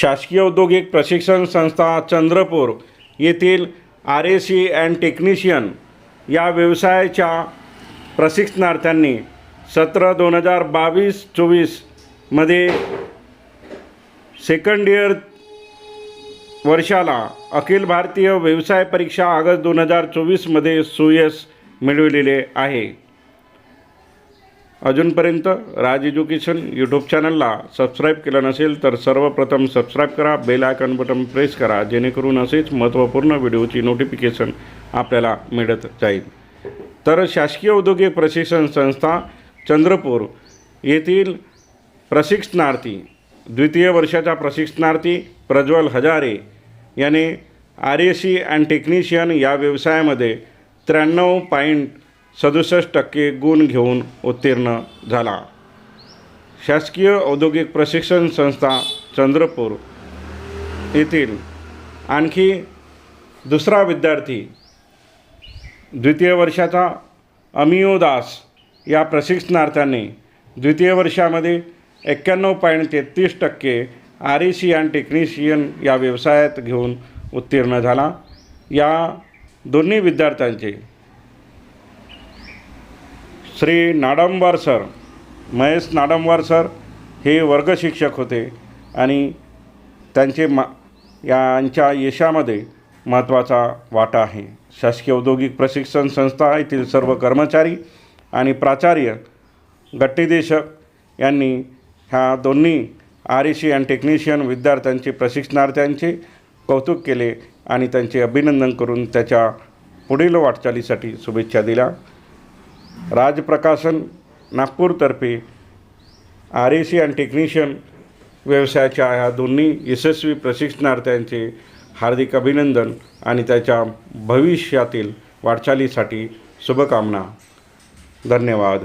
शासकीय औद्योगिक प्रशिक्षण संस्था चंद्रपूर येथील R A C and technician या व्यवसायाच्या प्रशिक्षणार्थ्यांनी सत्र दोन हजार बावीस चोवीसमध्ये सेकंड इयर वर्षाला अखिल भारतीय व्यवसाय परीक्षा ऑगस्ट दोन हजार चोवीसमध्ये सुयश मिळविलेले आहे. अजूनपर्यंत राज एज्युकेशन यूट्यूब चॅनलला सबस्क्राईब केलं नसेल तर सर्वप्रथम सबस्क्राईब करा बेल आयकॉन बटन प्रेस करा जेणेकरून असेच महत्त्वपूर्ण व्हिडिओची नोटिफिकेशन आपल्याला मिळत जाईल. तर शासकीय औद्योगिक प्रशिक्षण संस्था चंद्रपूर येथील प्रशिक्षणार्थी द्वितीय वर्षाचा प्रशिक्षणार्थी प्रज्वल हजारे याने R A C and technician या व्यवसायामध्ये त्र्याण्णव पॉईंट सदुसष्ट टक्के गुण घेऊन उत्तीर्ण झाला. शासकीय औद्योगिक प्रशिक्षण संस्था चंद्रपूर येथील आणखी दुसरा विद्यार्थी द्वितीय वर्षाचा अमियो दास या प्रशिक्षणार्थ्याने द्वितीय वर्षामध्ये एक्क्याण्णव पॉईंट तेहतीस टक्के R E C and technician या व्यवसायात घेऊन उत्तीर्ण झाला. या दोन्ही विद्यार्थ्यांचे श्री नाडंबर सर महेश नाडंबर सर हे वर्गशिक्षक होते आणि त्यांचे मा यांच्या यशामध्ये महत्त्वाचा वाटा आहे. शासकीय औद्योगिक प्रशिक्षण संस्था येथील सर्व कर्मचारी आणि प्राचार्य गट्टीदेशक यांनी ह्या दोन्ही R E C and technician विद्यार्थ्यांचे प्रशिक्षणार्थ्यांचे कौतुक केले आणि त्यांचे अभिनंदन करून त्याच्या पुढील वाटचालीसाठी शुभेच्छा दिल्या. Rajprakashan नागपूरतर्फे R A C and technician व्यवसायाच्या ह्या दोन्ही यशस्वी प्रशिक्षणार्थ्यांचे हार्दिक अभिनंदन आणि त्याच्या भविष्यातील वाटचालीसाठी शुभकामना. धन्यवाद.